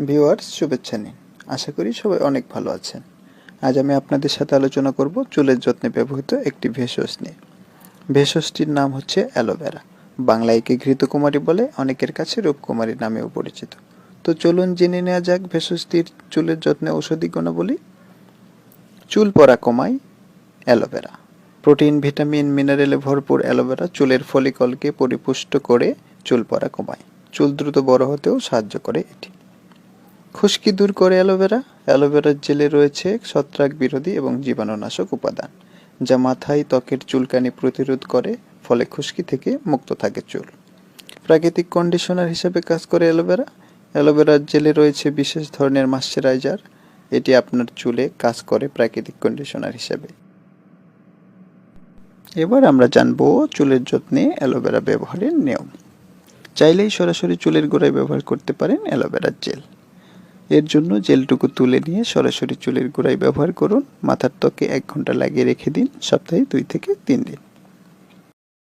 Viewers, শুভেচ্ছা নিন। আশা করি সবাই অনেক ভালো আছেন। আজ আমি আপনাদের সাথে আলোচনা করব চুলের যত্নে ব্যবহৃত একটি ভেষজ নিয়ে। ভেষজটির নাম হচ্ছে অ্যালোভেরা। বাংলায় একে ঘৃতকুমারী বলে, অনেকের কাছে রূপকুমারী নামেও পরিচিত। তো চলুন জেনে নেওয়া যাক ভেষজটির চুলের যত্নে ঔষধি গুণাবলী। চুল পড়া কমায় অ্যালোভেরা। প্রোটিন, ভিটামিন, মিনারেলে ভরপুর অ্যালোভেরা চুলের ফলিকলকে পরিপুষ্ট করে চুল পড়া কমায়। চুল দ্রুত বড় হতেও সাহায্য করে এটি। খুশকি দূর করে অ্যালোভেরা। অ্যালোভেরার জেলে রয়েছে ছত্রাক বিরোধী এবং জীবাণুনাশক উপাদান, যা মাথায় ত্বকের চুলকানি প্রতিরোধ করে, ফলে খুশকি থেকে মুক্ত থাকে চুল। প্রাকৃতিক কন্ডিশনার হিসেবে কাজ করে অ্যালোভেরা। অ্যালোভেরার জেলে রয়েছে বিশেষ ধরনের ময়শ্চারাইজার। এটি আপনার চুলে কাজ করে প্রাকৃতিক কন্ডিশনার হিসেবে। এবার আমরা জানব চুলের যত্নে অ্যালোভেরা ব্যবহারের নিয়ম। চাইলেই সরাসরি চুলের গোড়ায় ব্যবহার করতে পারেন অ্যালোভেরার জেল। এর জন্য জেলটুকু তুলে নিয়ে সরাসরি চুলের গোড়ায় ব্যবহার করুন। মাথার ত্বকে এক ঘণ্টা লাগিয়ে রেখে দিন। সপ্তাহে দুই থেকে তিন দিন।